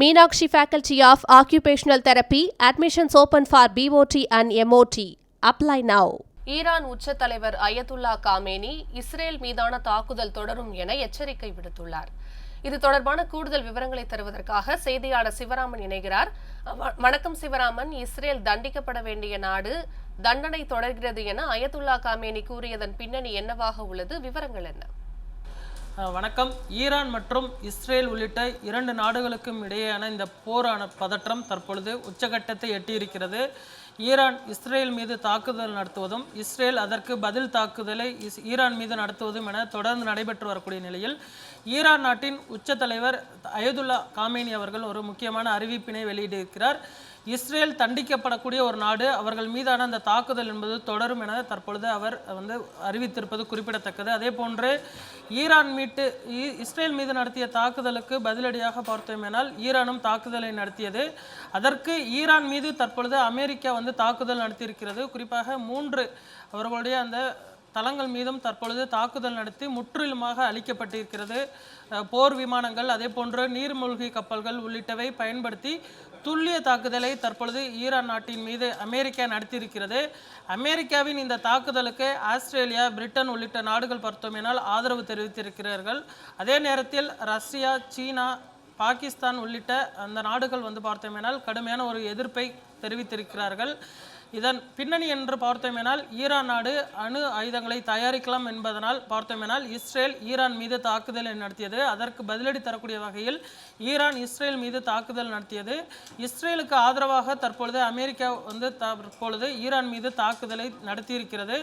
Meenakshi faculty of occupational therapy admissions open for BOT and MOT apply now Iran உச்ச தலைவர் Ayatollah Khamenei Israel மீதான தாக்குதல் தொடரும் என எச்சரிக்கை விடுத்துள்ளார். இது தொடர்பான கூடுதல் விவரங்களை தருவதற்காக செய்தியாளர் சிவராமன் இணைகிறார். வணக்கம் சிவராமன். இஸ்ரேல் தண்டிக்கப்பட வேண்டிய நாடு தண்டனை தொடர்கிறது என அயதுல்லா காமேனி கூறியதன் பின்னணி என்னவாக உள்ளது? விவரங்கள் என்ன? வணக்கம். ஈரான் மற்றும் இஸ்ரேல் உள்ளிட்ட இரண்டு நாடுகளுக்கும் இடையேயான இந்த போரான பதற்றம் தற்பொழுது உச்சகட்டத்தை எட்டியிருக்கிறது. ஈரான் இஸ்ரேல் மீது தாக்குதல் நடத்துவதும் இஸ்ரேல் அதற்கு பதில் தாக்குதலை இஸ்- ஈரான் மீது நடத்துவதும் என தொடர்ந்து நடைபெற்று வரக்கூடிய நிலையில் ஈரான் நாட்டின் உச்ச தலைவர் அயதுல்லா காமேனி அவர்கள் ஒரு முக்கியமான அறிவிப்பினை வெளியிட்டிருக்கிறார். இஸ்ரேல் தண்டிக்கப்படக்கூடிய ஒரு நாடு அவர்கள் மீதான அந்த தாக்குதல் என்பது தொடரும் என தற்பொழுது அவர் வந்து அறிவித்திருப்பது குறிப்பிடத்தக்கது. அதே போன்று ஈரான் மீட்டு இ- இஸ்ரேல் மீது நடத்திய தாக்குதலுக்கு பதிலடியாக பார்த்தோமேனால் ஈரானும் தாக்குதலை நடத்தியது. அதற்கு ஈரான் மீது தற்பொழுது அமெரிக்கா வந்து தாக்குதல் நடத்தியிருக்கிறது. குறிப்பாக மூன்று அவர்களுடைய அந்த தளங்கள் மீதும் தற்பொழுது தாக்குதல் நடத்தி முற்றிலுமாக அளிக்கப்பட்டிருக்கிறது போர் விமானங்கள் அதே போன்று நீர்மூழ்கி கப்பல்கள் உள்ளிட்டவை பயன்படுத்தி துல்லிய தாக்குதலை தற்பொழுது ஈரான் நாட்டின் மீது அமெரிக்கா நடத்தியிருக்கிறது. அமெரிக்காவின் இந்த தாக்குதலுக்கு ஆஸ்திரேலியா பிரிட்டன் உள்ளிட்ட நாடுகள் பார்த்தோமேனால் ஆதரவு தெரிவித்திருக்கிறார்கள். அதே நேரத்தில் ரஷ்யா சீனா பாகிஸ்தான் உள்ளிட்ட அந்த நாடுகள் வந்து பார்த்தோமேனால் கடுமையான ஒரு எதிர்ப்பை தெரிவித்திருக்கிறார்கள். இதன் பின்னணி என்று பார்த்தோமேனால் ஈரான் நாடு அணு ஆயுதங்களை தயாரிக்கலாம் என்பதனால் பார்த்தோமேனால் இஸ்ரேல் ஈரான் மீது தாக்குதலை நடத்தியது. அதற்கு பதிலடி தரக்கூடிய வகையில் ஈரான் இஸ்ரேல் மீது தாக்குதல் நடத்தியது. இஸ்ரேலுக்கு ஆதரவாக தற்பொழுது அமெரிக்கா வந்து தற்பொழுது ஈரான் மீது தாக்குதலை நடத்தியிருக்கிறது.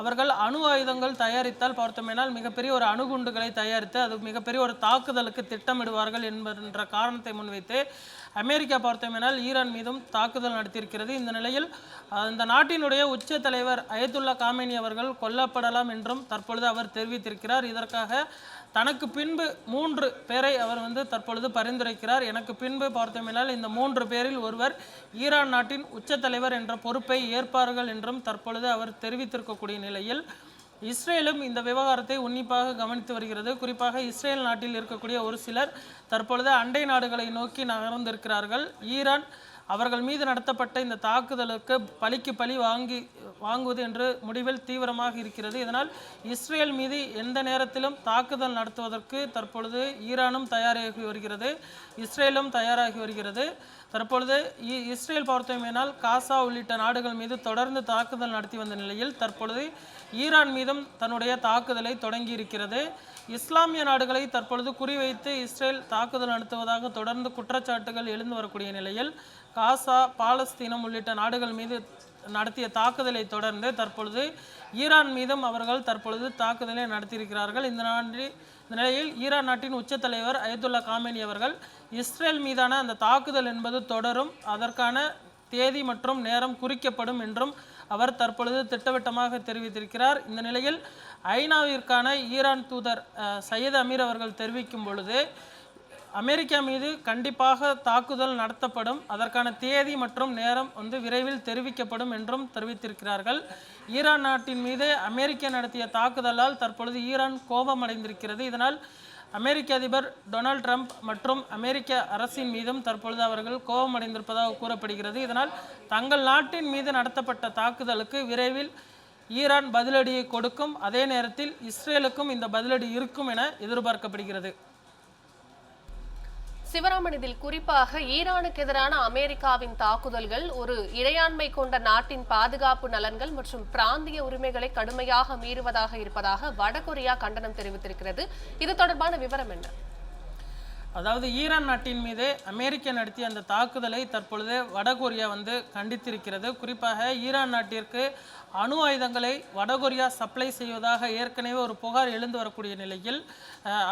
அவர்கள் அணு ஆயுதங்கள் தயாரித்தால் பார்த்தோமேனால் மிகப்பெரிய ஒரு அணுகுண்டுகளை தயாரித்து அது மிகப்பெரிய ஒரு தாக்குதலுக்கு திட்டமிடுவார்கள் என்பதென்ற காரணத்தை முன்வைத்து அமெரிக்கா பார்த்தோமேனால் ஈரான் மீதும் தாக்குதல் நடத்தியிருக்கிறது. இந்த நிலையில் அந்த நாட்டினுடைய உச்ச தலைவர் அயதுல்லா காமேனி அவர்கள் கொல்லப்படலாம் என்றும் தற்பொழுது அவர் தெரிவித்திருக்கிறார். இதற்காக தனக்கு பின்பு மூன்று பேரை அவர் வந்து தற்பொழுது பரிந்துரைக்கிறார். எனக்கு பின்பு பார்த்தோமேனால் இந்த மூன்று பேரில் ஒருவர் ஈரான் நாட்டின் உச்ச தலைவர் என்ற பொறுப்பை ஏற்பார்கள் என்றும் தற்பொழுது அவர் தெரிவித்திருக்கக்கூடிய நிலையில் இஸ்ரேலும் இந்த விவகாரத்தை உன்னிப்பாக கவனித்து வருகிறது. குறிப்பாக இஸ்ரேல் நாட்டில் இருக்கக்கூடிய ஒரு சிலர் தற்பொழுது அண்டை நாடுகளை நோக்கி நகர்ந்திருக்கிறார்கள். ஈரான் அவர்கள் மீது நடத்தப்பட்ட இந்த தாக்குதலுக்கு பழிக்கு பழி வாங்கி வாங்குவது என்று முடிவில் தீவிரமாக இருக்கிறது. இதனால் இஸ்ரேல் மீது எந்த நேரத்திலும் தாக்குதல் நடத்துவதற்கு தற்பொழுது ஈரானும் தயாராகி வருகிறது. இஸ்ரேலும் தயாராகி வருகிறது. தற்பொழுது இ- இஸ்ரேல் பார்த்தோமேனால் காசா உள்ளிட்ட நாடுகள் மீது தொடர்ந்து தாக்குதல் நடத்தி வந்த நிலையில் தற்பொழுது ஈரான் மீதும் தன்னுடைய தாக்குதலை தொடங்கி இருக்கிறது இஸ்லாமிய நாடுகளை தற்பொழுது குறிவைத்து இஸ்ரேல் தாக்குதல் நடத்துவதாக தொடர்ந்து குற்றச்சாட்டுகள் எழுந்து வரக்கூடிய நிலையில் காசா பாலஸ்தீனம் உள்ளிட்ட நாடுகள் மீது நடத்திய தாக்குதலை தொடர்ந்து தற்பொழுது ஈரான் மீதும் அவர்கள் தற்பொழுது தாக்குதலை நடத்தியிருக்கிறார்கள். இந்த நாடு இந்த நிலையில் ஈரான் நாட்டின் உச்ச தலைவர் அயதுல்லா காமேனி அவர்கள் இஸ்ரேல் மீதான அந்த தாக்குதல் என்பது தொடரும் அதற்கான தேதி மற்றும் நேரம் குறிக்கப்படும் என்றும் அவர் தற்பொழுது திட்டவட்டமாக தெரிவித்திருக்கிறார். இந்த நிலையில் ஐநாவிற்கான ஈரான் தூதர் சையத் அமீர் அவர்கள் தெரிவிக்கும் பொழுது அமெரிக்கா மீது கண்டிப்பாக தாக்குதல் நடத்தப்படும். அதற்கான தேதி மற்றும் நேரம் வந்து விரைவில் தெரிவிக்கப்படும் என்றும் தெரிவித்திருக்கிறார்கள். ஈரான் நாட்டின் மீது அமெரிக்கா நடத்திய தாக்குதலால் தற்பொழுது ஈரான் கோபமடைந்திருக்கிறது. இதனால் அமெரிக்க அதிபர் டொனால்ட் ட்ரம்ப் மற்றும் அமெரிக்க அரசின் மீதும் தற்பொழுது அவர்கள் கோபமடைந்திருப்பதாக கூறப்படுகிறது. இதனால் தங்கள் நாட்டின் மீது நடத்தப்பட்ட தாக்குதலுக்கு விரைவில் ஈரான் பதிலடியை கொடுக்கும். அதே நேரத்தில் இஸ்ரேலுக்கும் இந்த பதிலடி இருக்கும் என எதிர்பார்க்கப்படுகிறது. சிவராமன் இதில் குறிப்பாக ஈரானுக்கு எதிரான அமெரிக்காவின் தாக்குதல்கள் ஒரு இறையாண்மை கொண்ட நாட்டின் பாதுகாப்பு நலன்கள் மற்றும் பிராந்திய உரிமைகளை கடுமையாக மீறுவதாக இருப்பதாக வடகொரியா கண்டனம் தெரிவித்திருக்கிறது. இது தொடர்பான விவரம் என்ன? அதாவது ஈரான் நாட்டின் மீது அமெரிக்கா நடத்திய அந்த தாக்குதலை தற்பொழுது வடகொரியா வந்து கண்டித்திருக்கிறது. குறிப்பாக ஈரான் நாட்டிற்கு அணு ஆயுதங்களை வடகொரியா சப்ளை செய்வதாக ஏற்கனவே ஒரு புகார் எழுந்து வரக்கூடிய நிலையில்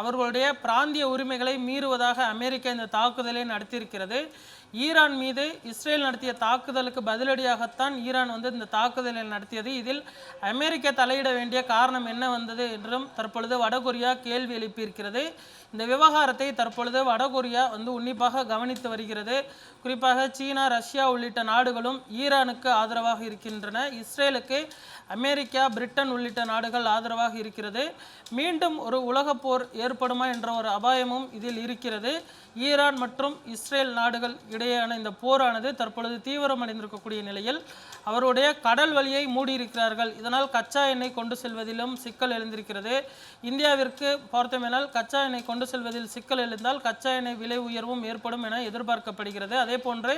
அவர்களுடைய பிராந்திய உரிமைகளை மீறுவதாக அமெரிக்கா இந்த தாக்குதலை நடத்தியிருக்கிறது. ஈரான் மீது இஸ்ரேல் நடத்திய தாக்குதலுக்கு பதிலடியாகத்தான் ஈரான் வந்து இந்த தாக்குதலை நடத்தியது. இதில் அமெரிக்கா தலையிட வேண்டிய காரணம் என்ன வந்தது என்றும் தற்பொழுது வடகொரியா கேள்வி எழுப்பியிருக்கிறது. இந்த விவகாரத்தை தற்பொழுது வடகொரியா வந்து உன்னிப்பாக கவனித்து வருகிறது. குறிப்பாக சீனா ரஷ்யா உள்ளிட்ட நாடுகளும் ஈரானுக்கு ஆதரவாக இருக்கின்றன. இஸ்ரேலுக்கு அமெரிக்கா பிரிட்டன் உள்ளிட்ட நாடுகள் ஆதரவாக இருக்கிறது. மீண்டும் ஒரு உலகப் போர் ஏற்படுமா என்ற ஒரு அபாயமும் இதில் இருக்கிறது. ஈரான் மற்றும் இஸ்ரேல் நாடுகள் இடையேயான இந்த போரானது தற்பொழுது தீவிரமடைந்திருக்கக்கூடிய நிலையில் அவருடைய கடல் வழியை மூடியிருக்கிறார்கள். இதனால் கச்சா எண்ணெய் கொண்டு செல்வதிலும் சிக்கல் எழுந்திருக்கிறது. இந்தியாவிற்கு பார்த்தோமேனால் கச்சா எண்ணெய் கொண்டு செல்வதில் சிக்கல் எழுந்தால் கச்சா எண்ணெய் விலை உயர்வும் ஏற்படும் என எதிர்பார்க்கப்படுகிறது. அதே போன்று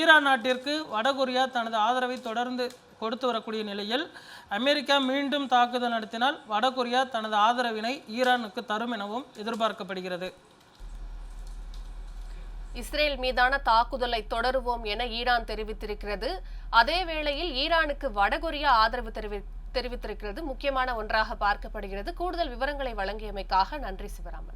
ஈரான் நாட்டிற்கு வடகொரியா தனது ஆதரவை தொடர்ந்து கொடுத்து வரக்கூடிய நிலையில் அமெரிக்கா மீண்டும் தாக்குதல் நடத்தினால் வடகொரியா தனது ஆதரவினை ஈரானுக்கு தரும் எனவும் எதிர்பார்க்கப்படுகிறது. இஸ்ரேல் மீதான தாக்குதலை தொடருவோம் என ஈரான் தெரிவித்திருக்கிறது. அதே வேளையில் ஈரானுக்கு வடகொரியா ஆதரவு தெரிவி தெரிவித்திருக்கிறது. முக்கியமான ஒன்றாக பார்க்கப்படுகிறது. கூடுதல் விவரங்களை வழங்கியமைக்காக நன்றி சிவராமன்.